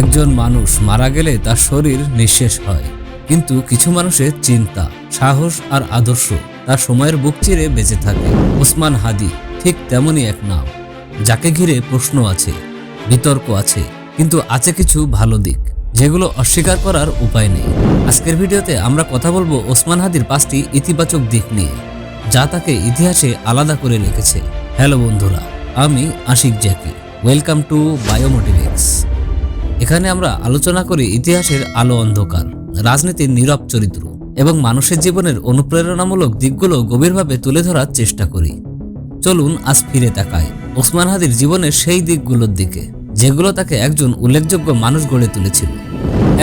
একজন মানুষ মারা গেলে তার শরীর নিঃশেষ হয়। কিন্তু কিছু মানুষের চিন্তা, সাহস আর আদর্শ তার সময়ের বুক চিরে বেঁচে থাকে। ওসমান হাদি ঠিক তেমনই এক নাম। যাকে ঘিরে প্রশ্ন আছে, বিতর্ক আছে, কিন্তু আছে কিছু ভালো দিক, যেগুলো অস্বীকার করার উপায় নেই। আজকের ভিডিওতে আমরা কথা বলব ওসমান হাদির পাঁচটি ইতিবাচক দিক নিয়ে, যা তাকে ইতিহাসে আলাদা করে রেখেছে। হ্যালো বন্ধুরা, আমি আশিক জ্যাকি। ওয়েলকাম টু বায়োমোটিভেক্স। এখানে আমরা আলোচনা করি ইতিহাসের আলো অন্ধকার, রাজনীতির নীরব চরিত্র এবং মানুষের জীবনের অনুপ্রেরণামূলক দিকগুলো গভীরভাবে তুলে ধরার চেষ্টা করি। চলুন আজ ফিরে তাকাই ওসমান হাদির জীবনের সেই দিকগুলোর দিকে, যেগুলো তাকে একজন উল্লেখযোগ্য মানুষ গড়ে তুলেছিল।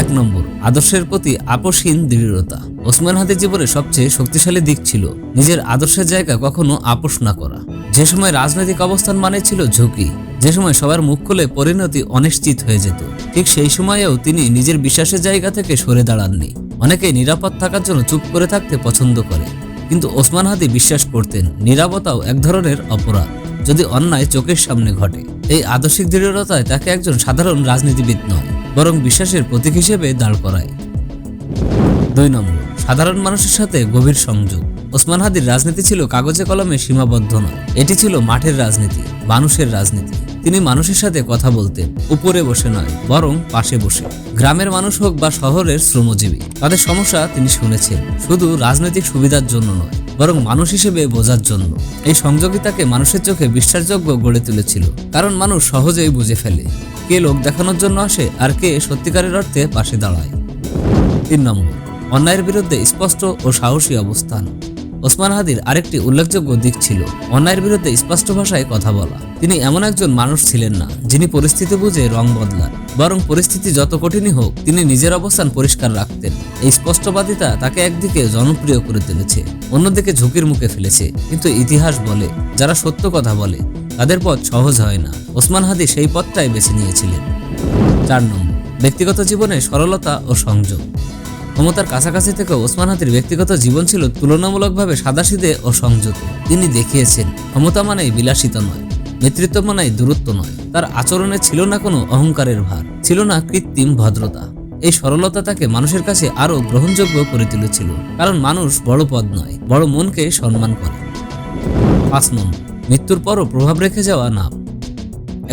এক নম্বর, আদর্শের প্রতি আপোষহীন দৃঢ়তা। ওসমান হাদির জীবনের সবচেয়ে শক্তিশালী দিক ছিল নিজের আদর্শের জায়গা কখনো আপোষ না করা। যে সময় রাজনৈতিক অবস্থান মানে ছিল ঝুঁকি যে সময় সবার মুখ খুলে পরিণতি অনিশ্চিত হয়ে যেত, ঠিক সেই সময়েও তিনি নিজের বিশ্বাসের জায়গা থেকে সরে দাঁড়াননি। অনেকে নিরাপদ থাকার জন্য চুপ করে থাকতে পছন্দ করে, কিন্তু ওসমান হাদি বিশ্বাস করতেন নিরাপত্তাও এক ধরনের অপরাধ, যদি অন্যায় চোখের সামনে ঘটে। এই আদর্শিক দৃঢ়তায় তাকে একজন সাধারণ রাজনীতিবিদ নয়, বরং বিশ্বাসের প্রতীক হিসেবে দাঁড় করায়। দুই নম্বর, সাধারণ মানুষের সাথে গভীর সংযোগ। ওসমান হাদির রাজনীতি ছিল কাগজে কলমে সীমাবদ্ধ নয়, এটি ছিল মাঠের রাজনীতি, মানুষের রাজনীতি। তিনি মানুষের সাথে কথা বলতেন উপরে বসে নয়, বরং পাশে বসে। গ্রামের মানুষ হোক বা শহরের শ্রমজীবী, তাদের সমস্যা তিনি শুনেছেন। শুধু রাজনৈতিক সুবিধার জন্য নয়, বরং মানুষ হিসেবে বোঝার জন্য। এই সংযোগিতাকে মানুষের চোখে বিশ্বাসযোগ্য গড়ে তুলেছিল, কারণ মানুষ সহজেই বুঝে ফেলে কে লোক দেখানোর জন্য আসে আর কে সত্যিকারের অর্থে পাশে দাঁড়ায়। তিন নম্বর, অন্যায়ের বিরুদ্ধে স্পষ্ট ও সাহসী অবস্থান। ওসমান হাদির আরেকটি উল্লেখযোগ্য দিক ছিল, অন্যায়ের বিরুদ্ধে স্পষ্ট ভাষায় কথা বলা। তিনি এমন একজন মানুষ ছিলেন না, যিনি পরিস্থিতি বুঝে রং বদলান, বরং পরিস্থিতি যত কঠিনই হোক, তিনি নিজের অবস্থান পরিষ্কার রাখতেন। এই স্পষ্টবাদিতা তাকে একদিকে জনপ্রিয় করে তুলেছে, অন্যদিকে ঝুঁকির মুখে ফেলেছে। কিন্তু ইতিহাস বলে, যারা সত্য কথা বলে, তাদের পথ সহজ হয় না। ওসমান হাদি সেই পথটাই বেছে নিয়েছিলেন। চার নম্বর, ব্যক্তিগত জীবনে সরলতা ও সংযোগ ক্ষমতার কাছাকাছি থেকে ওসমান হাতির ব্যক্তিগত জীবন ছিল তুলনামূলকভাবে সাদাসিদে ও সংযত। তিনি দেখিয়েছেন, ক্ষমতা মানেই বিলাসিতা নয়, নেতৃত্ব মানেই দূরত্ব নয়। তার আচরণে ছিল না কোনো অহংকারের ভার, ছিল না কৃত্রিম ভদ্রতা। এই সরলতা তাকে মানুষের কাছে আরও গ্রহণযোগ্য করে তুলেছিল। কারণ মানুষ বড় পদ নয়, বড় মনকে সম্মান করে। পাঁচ নম্বর, মৃত্যুর পরও প্রভাব রেখে যাওয়া নাম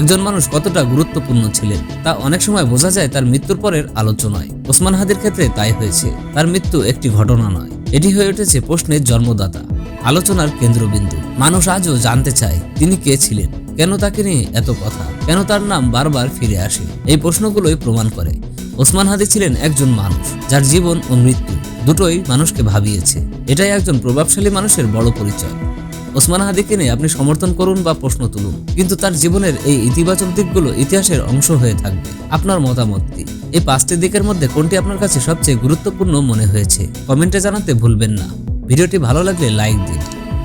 একজন মানুষ কতটা গুরুত্বপূর্ণ ছিলেন, তা অনেক সময় বোঝা যায় তার মৃত্যুর পরের আলোচনায়। ওসমান হাদির ক্ষেত্রে তাই হয়েছে, তার মৃত্যু একটি ঘটনা নয়, এটি হয়ে উঠেছে প্রশ্নের জন্মদাতা, আলোচনার কেন্দ্রবিন্দু। মানুষ আজও জানতে চায়, তিনি কে ছিলেন, কেন তাকে নিয়ে এত কথা, কেন তার নাম বারবার ফিরে আসে, এই প্রশ্নগুলোই প্রমাণ করে। ওসমান হাদি ছিলেন একজন মানুষ, যার জীবন ও মৃত্যু দুটোই মানুষকে ভাবিয়েছে, এটাই একজন প্রভাবশালী মানুষের বড় পরিচয়। ওসমান হাদিকে নিয়ে আপনি সমর্থন করুন বা প্রশ্ন তুলুন, কিন্তু তার জীবনের এই ইতিবাচক দিকগুলো ইতিহাসের অংশ হয়ে থাকবে। আপনার মতামত কি? এই পাঁচটি দিকের মধ্যে কোনটি আপনার কাছে সবচেয়ে গুরুত্বপূর্ণ মনে হয়েছে? কমেন্টে জানাতে ভুলবেন না। ভিডিওটি ভালো লাগলে লাইক দিন,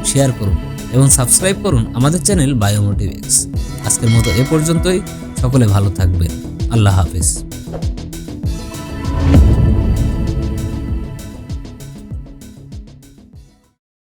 শেয়ার করুন এবং সাবস্ক্রাইব করুন আমাদের চ্যানেল বায়োমোটিভেক্স। আজকের মতো এ পর্যন্তই। সকলে ভালো থাকবেন। আল্লাহ হাফিজ।